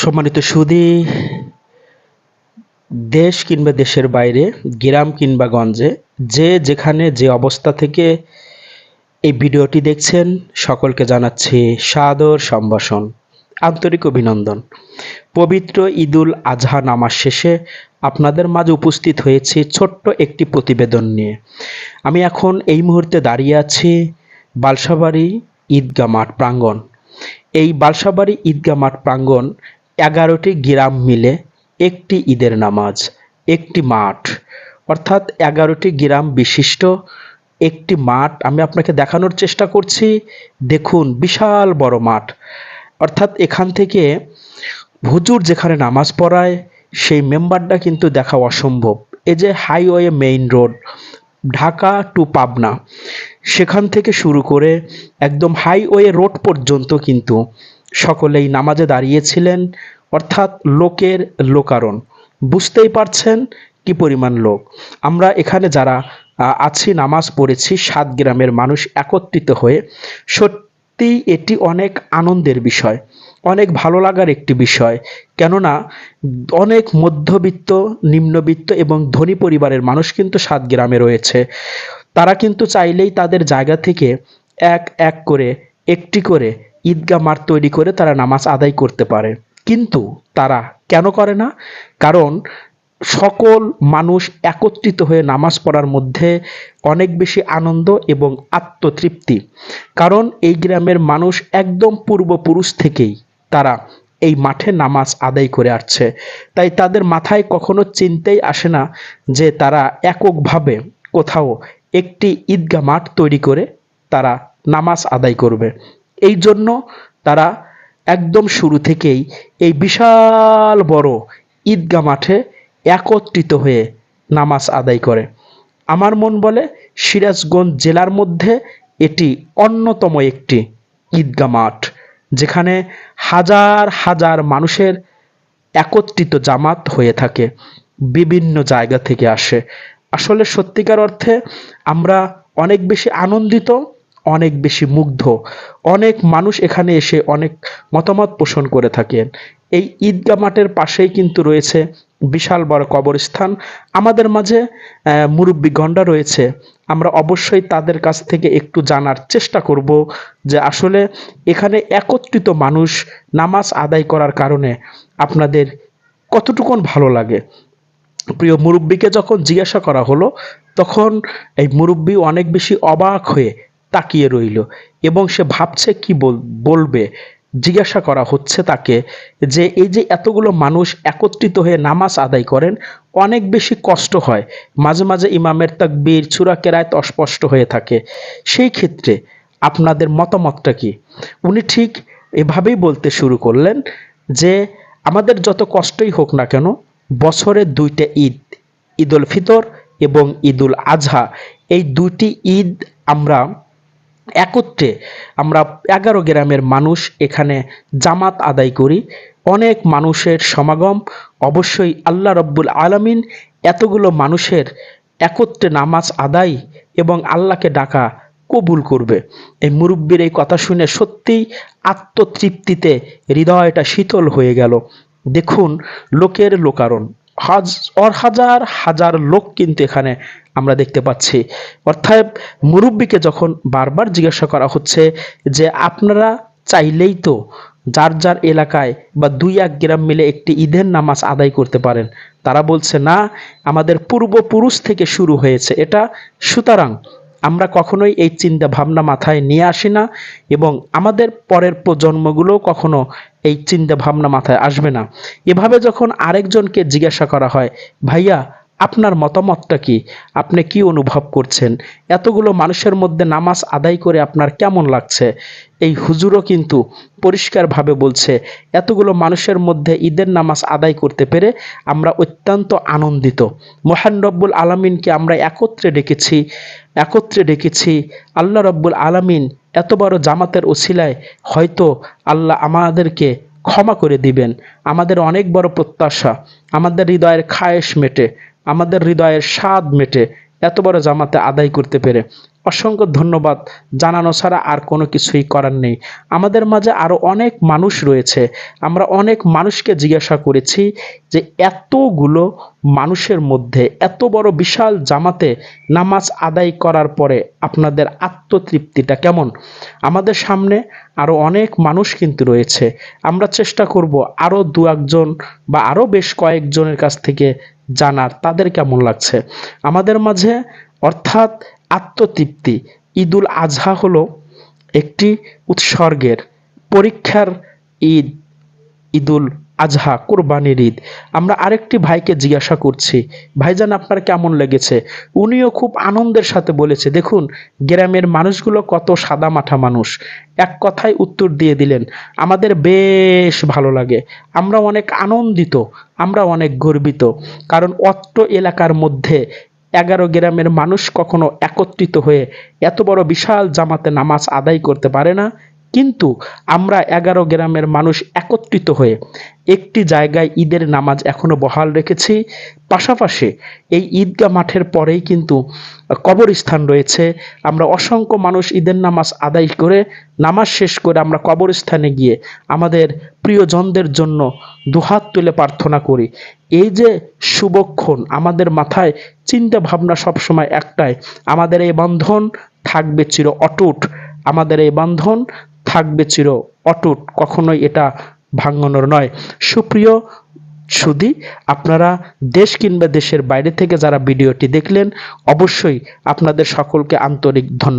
সম্মানিত সুদী, দেশ কিংবা দেশের বাইরে, গ্রাম কিংবা গঞ্জে, যে যেখানে, যে অবস্থা থেকে এই ভিডিওটি দেখছেন, সকলকে জানাচ্ছি সাদর সম্ভাষণ, আন্তরিক অভিনন্দন। পবিত্র ঈদুল আজহা নামাজ শেষে আপনাদের মাঝে উপস্থিত হয়েছি ছোট্ট একটি প্রতিবেদন নিয়ে। আমি এখন এই মুহূর্তে দাঁড়িয়ে আছি বালসাবাড়ি ঈদগা মাঠ প্রাঙ্গণ। এই বালসাবাড়ি ঈদগাহ মাঠ প্রাঙ্গণ এগারোটি গ্রাম মিলে একটি ঈদের নামাজ, একটি মাঠ। অর্থাৎ এগারোটি গ্রাম বিশিষ্ট একটি মাঠ আমি আপনাকে দেখানোর চেষ্টা করছি। দেখুন, বিশাল বড় মাঠ। অর্থাৎ এখান থেকে হুজুর যেখানে নামাজ পড়ায়, সেই মেম্বারটা কিন্তু দেখা অসম্ভব। এই যে highway main road Dhaka to Pabna. সেখান থেকে শুরু করে একদম হাইওয়ে রোড পর্যন্ত কিন্তু সকলেই নামাজে দাঁড়িয়েছিলেন, অর্থাৎ লোকের লোকারণ। বুঝতেই পারছেন কি পরিমাণ লোক। আমরা এখানে যারা আছি, নামাজ পড়েছি, সাত গ্রামের মানুষ একত্রিত হয়ে, সত্যি এটি অনেক আনন্দের বিষয়, অনেক ভালো লাগার একটি বিষয়। কেননা অনেক মধ্যবিত্ত, নিম্নবিত্ত এবং ধনী পরিবারের মানুষ কিন্তু সাত গ্রামে রয়েছে। তারা কিন্তু চাইলেই তাদের জায়গা থেকে এক এক করে, একটি করে ঈদগাহ মাঠ তৈরি করে তারা নামাজ আদায় করতে পারে। কিন্তু তারা কেন করে না? কারণ সকল মানুষ একত্রিত হয়ে নামাজ পড়ার মধ্যে অনেক বেশি আনন্দ এবং আত্মতৃপ্তি। কারণ এই গ্রামের মানুষ একদম পূর্বপুরুষ থেকেই তারা এই মাঠে নামাজ আদায় করে আসছে। তাই তাদের মাথায় কখনো চিন্তাই আসে না যে তারা এককভাবে কোথাও একটি ঈদগাহ মাঠ তৈরি করে তারা নামাজ আদায় করবে। এই জন্য তারা একদম শুরু থেকেই এই বিশাল বড় ঈদগাহ মাঠে একত্রিত হয়ে নামাজ আদায় করে। আমার মন বলে সিরাজগঞ্জ জেলার মধ্যে এটি অন্যতম একটি ঈদগাহ মাঠ, যেখানে হাজার হাজার মানুষের একত্রিত জামাত হয়ে থাকে, বিভিন্ন জায়গা থেকে আসে। আসলে সত্যিকার অর্থে আমরা অনেক বেশি আনন্দিত, অনেক বেশি মুগ্ধ। অনেক মানুষ এখানে এসে অনেক মতামত পোষণ করে থাকেন। এই ঈদগা মাঠের পাশেই কিন্তু রয়েছে বিশাল বড় কবরস্থান। আমাদের মাঝে মুরব্বিগণরা রয়েছে। আমরা অবশ্যই তাদের কাছ থেকে একটু জানার চেষ্টা করব যে আসলে এখানে একত্রিত মানুষ নামাজ আদায় করার কারণে আপনাদের কতটুকুন ভালো লাগে। প্রিয় মুরব্বীকে যখন জিজ্ঞাসা করা হলো, তখন এই মুরব্বী অনেক বেশি অবাক হয়ে তাকিয়ে রইল এবং সে ভাবছে কি বলবে। জিজ্ঞাসা করা হচ্ছে তাকে যে, এই যে এতগুলো মানুষ একত্রিত হয়ে নামাজ আদায় করেন, অনেক বেশি কষ্ট হয়। মাঝে মাঝে ইমামের তাকবীর চূড়া কেরায়ত অস্পষ্ট হয়ে থাকে। সেই ক্ষেত্রে আপনাদের মতামতটা কি? উনি ঠিক এভাবেই বলতে শুরু করলেন যে, আমাদের যত কষ্টই হোক না কেন বছরে দুইটা ঈদ ঈদ উল ফিতর এবং ঈদুল আজহা। এই দুইটি ঈদ আমরা একত্রে আমরা এগারো গ্রামের মানুষ এখানে জামাত আদায় করি। অনেক মানুষের সমাগম, অবশ্যই আল্লাহ রব্বুল আলামিন এতগুলো মানুষের একত্রে নামাজ আদায় এবং আল্লাহকে ডাকা কবুল করবে। এই মুরব্বীর এই কথা শুনে সত্যিই আত্মতৃপ্তিতে হৃদয়টা শীতল হয়ে গেল। দেখুন লোকের লোকারণ। হাজ, অর হাজার হাজার লোক কিন্তু এখানে আমরা দেখতে পাচ্ছি। অর্থাৎ মুরব্বীকে যখন বারবার জিজ্ঞাসা করা হচ্ছে যে, আপনারা চাইলেই তো যার যার এলাকায় বা দুই এক গ্রাম মিলে একটি ঈদের নামাজ আদায় করতে পারেন। তারা বলছে, না, আমাদের পূর্বপুরুষ থেকে শুরু হয়েছে। এটা সুতরাং আমরা কখনোই এই চিন্তা ভাবনা মাথায় নিয়ে আসি না এবং আমাদের পরের প্রজন্মগুলো কখনো এই চিন্তা ভাবনা মাথায় আসবে না। এভাবে যখন আরেকজনকে জিজ্ঞাসা করা হয়, ভাইয়া, আপনার মতামতটা কি? আপনি কি অনুভব করছেন? এতগুলো মানুষের মধ্যে নামাজ আদায় করে আপনার কেমন লাগছে? এই হুজুরও কিন্তু পরিষ্কারভাবে বলছে, এতগুলো মানুষের মধ্যে ঈদের নামাজ আদায় করতে পেরে আমরা অত্যন্ত আনন্দিত। মহান রব্বুল আলমিনকে আমরা একত্রে ডেকেছি একত্রে ডেকেছি। আল্লাহ রব্বুল আলামিন এত বড় জামাতের ওসিলায় হয়তো আল্লাহ আমাদেরকে ক্ষমা করে দিবেন। আমাদের অনেক বড় প্রত্যাশা। আমাদের হৃদয়ের খায়েশ মেটে। আমাদের হৃদয়ের স্বাদ মেটে। এত বড় জামাতে আদায় করতে পেরে অসংখ্য ধন্যবাদ। জানানো ছাড়া আর কোনো কিছুই করার নেই। আমাদের মাঝে আরও অনেক মানুষ রয়েছে। আমরা অনেক মানুষকে জিজ্ঞাসা করেছি যে এতগুলো মানুষের মধ্যে এত বড় বিশাল জামাতে নামাজ আদায় করার পরে আপনাদের আত্মতৃপ্তিটা কেমন? আমাদের সামনে আরও অনেক মানুষ কিন্তু রয়েছে। আমরা চেষ্টা করব আরও দু একজন বা আরও বেশ কয়েকজনের কাছ থেকে জানার তাদের কেমন লাগছে? আমাদের মাঝে অর্থাৎ আত্মতৃপ্তি, ঈদুল আজহা হলো একটি উৎসর্গের পরীক্ষার ঈদ, ঈদুল আজহা, কোরবানির ঈদ। আমরা আরেকটি ভাইকে জিজ্ঞাসা করছি, ভাইজান, আপনার কেমন লেগেছে? উনিও খুব আনন্দের সাথে বলেছে, দেখুন, গ্রামের মানুষগুলো কত সাদা মাঠা মানুষ। এক কথায় উত্তর দিয়ে দিলেন, আমাদের বেশ ভালো লাগে। আমরা অনেক আনন্দিত, আমরা অনেক গর্বিত। কারণ অত্র এলাকার মধ্যে এগারো গ্রামের মানুষ কখনো একত্রিত হয়ে এত বড় বিশাল জামাতে নামাজ আদায় করতে পারে না। কিন্তু আমরা এগারো গ্রামের মানুষ একত্রিত হয়ে একটি জায়গায় ঈদের নামাজ এখনও বহাল রেখেছি। পাশাপাশি এই ঈদগাহ মাঠের পরেই কিন্তু কবরস্থান রয়েছে। আমরা অসংখ্য মানুষ ঈদের নামাজ আদায় করে নামাজ শেষ করে আমরা কবরস্থানে গিয়ে আমাদের প্রিয়জনদের জন্য দুহাত তুলে প্রার্থনা করি। এই যে শুভক্ষণ আমাদের মাথায় চিন্তা ভাবনা সবসময় একটাই, আমাদের এই বন্ধন থাকবে চির অটুট। আমাদের এই বন্ধন থাকবে চির অটুট, কখনোই এটা ভাঙানোর নয়। সুপ্রিয় সুদি আপনারা দেশ কিংবা দেশের বাইরে থেকে যারা ভিডিওটি দেখলেন, অবশ্যই আপনাদের সকলকে আন্তরিক ধন্যবাদ।